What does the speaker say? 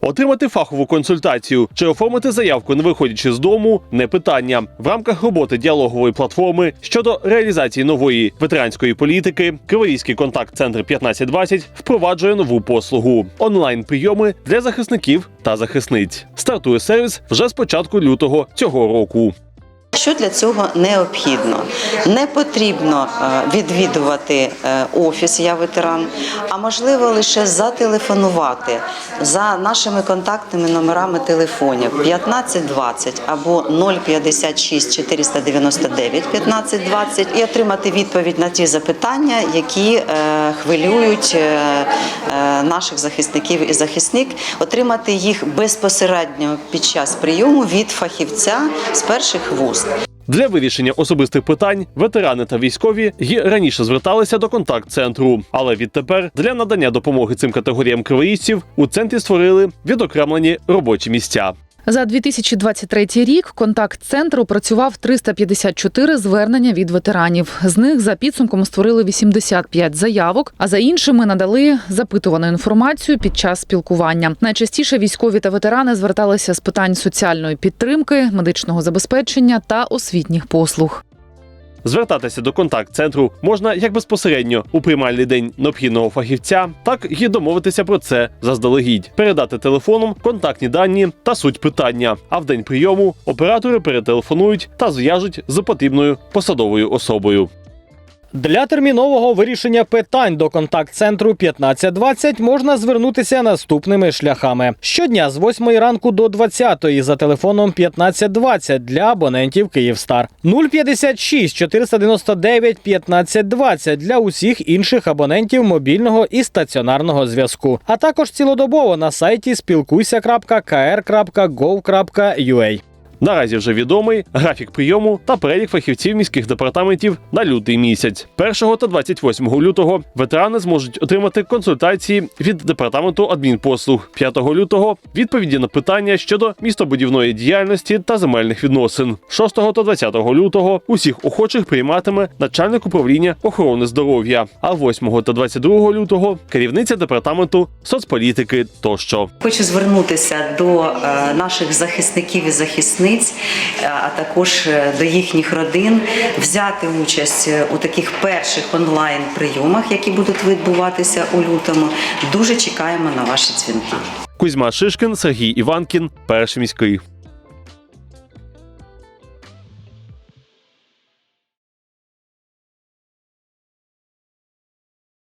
Отримати фахову консультацію чи оформити заявку, не виходячи з дому, не питання. В рамках роботи діалогової платформи щодо реалізації нової ветеранської політики Криворізький контакт-центр 1520 впроваджує нову послугу онлайн прийоми для захисників та захисниць. Стартує сервіс вже з початку лютого цього року. Що для цього необхідно? Не потрібно е, відвідувати е, офіс Я ветеран, а можливо лише зателефонувати за нашими контактними номерами телефонів 1520 або 056 499 1520 і отримати відповідь на ті запитання, які е, хвилюють наших захисників і захисник, отримати їх безпосередньо під час прийому від фахівця з перших вуст. Для вирішення особистих питань ветерани та військові й раніше зверталися до контакт-центру. Але відтепер для надання допомоги цим категоріям кривоїстів у центрі створили відокремлені робочі місця. За 2023 рік контакт центру працював 354 звернення від ветеранів. З них за підсумком створили 85 заявок, а за іншими надали запитувану інформацію під час спілкування. Найчастіше військові та ветерани зверталися з питань соціальної підтримки, медичного забезпечення та освітніх послуг. Звертатися до контакт-центру можна як безпосередньо у приймальний день необхідного фахівця, так і домовитися про це заздалегідь, передати телефоном контактні дані та суть питання. А в день прийому оператори перетелефонують та зв'яжуть з потрібною посадовою особою. Для термінового вирішення питань до контакт-центру 1520 можна звернутися наступними шляхами. Щодня з 8 ранку до 20 за телефоном 1520 для абонентів Київстар. 056 499 1520 для усіх інших абонентів мобільного і стаціонарного зв'язку. А також цілодобово на сайті спілкуйся.kr.gov.ua. Наразі вже відомий графік прийому та перелік фахівців міських департаментів на лютий місяць. 1 та 28 лютого ветерани зможуть отримати консультації від департаменту адмінпослуг. 5 лютого відповіді на питання щодо містобудівної діяльності та земельних відносин. 6 та 20 лютого усіх охочих прийматиме начальник управління охорони здоров'я. А 8 та 22 лютого керівниця департаменту соцполітики тощо. Хочу звернутися до е, наших захисників і захисниць, е, а також е, до їхніх родин, взяти участь е, у таких перших онлайн прийомах, які будуть відбуватися у лютому. Дуже чекаємо на ваші дзвінки. Кузьма Шишкин, Сергій Іванкін, перший міський.